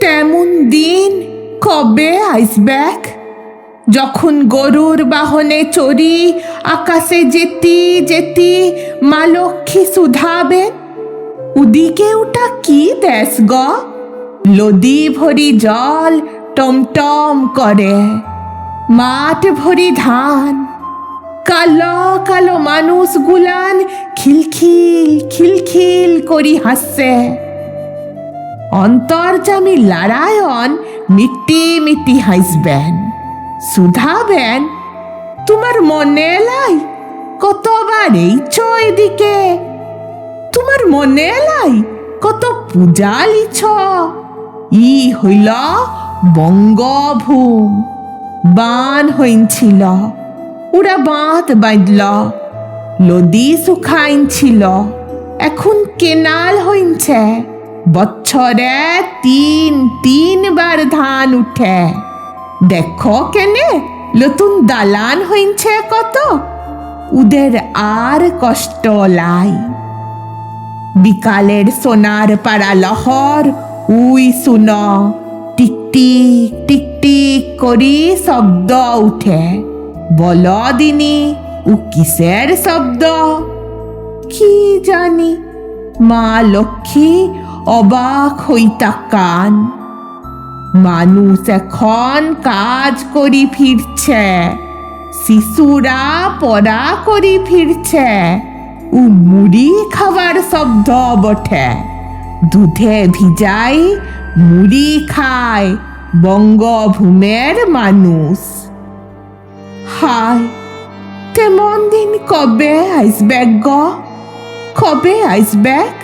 দিন কবে আইসব্যাক? যখন গরুর বাহনে চড়ি, আকাশে যেতি যেতি মা লক্ষ্মী শুধাবেন ওদিকে ওটা কি দেশ গ? লদি ভরি জল টমটম করে, মাঠ ভরি ধান। কালো কালো মানুষ গুলান খিলখিল খিলখিল করি হাসছে। অন্তর্জামী নারায়ণ মিটি মিটি হাসবেন শুধাবেন তোমার মনে লাই কতবার এইছ এদিকে তোমার মনে লাই কত পূজা লিছ ই হইল বঙ্গভূম। বান হইছিল ওরা বাঁধ বাঁধল লদি শুখাইছিল এখন কেনাল হইছে বছরে তিন, তিনবার ধান উঠে। দেখো কেনে, নতুন দালান হইছে কত। উদের আর কষ্ট লাই। বিকালের সোনার পাড়া লহর, উই শুন, টিক টিক টিক টিক করি শব্দ উঠে। বল দিনি কিসের শব্দ? কি জানি, মা লক্ষ্মী অবাক হইতা কান। মানুষ এখন কাজ করি ফিরছে, শিশুরা পড়া করি ফিরছে, ও মুড়ি খাবার শব্দ বটে। দুধে ভিজাই মুড়ি খায় বঙ্গভূমের মানুষ। হায় তেমন দিন কবে আইসব্যাক গ? কবে আইসব্যাক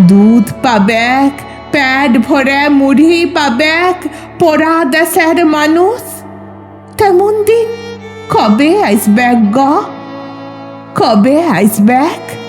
দুধ পাবেক প্যাড ভরে মুড়ি পাবেক, পড়া দেশের মানুষ। তেমন দিন কবে আইসব্যাক গ? কবে আইসব্যাক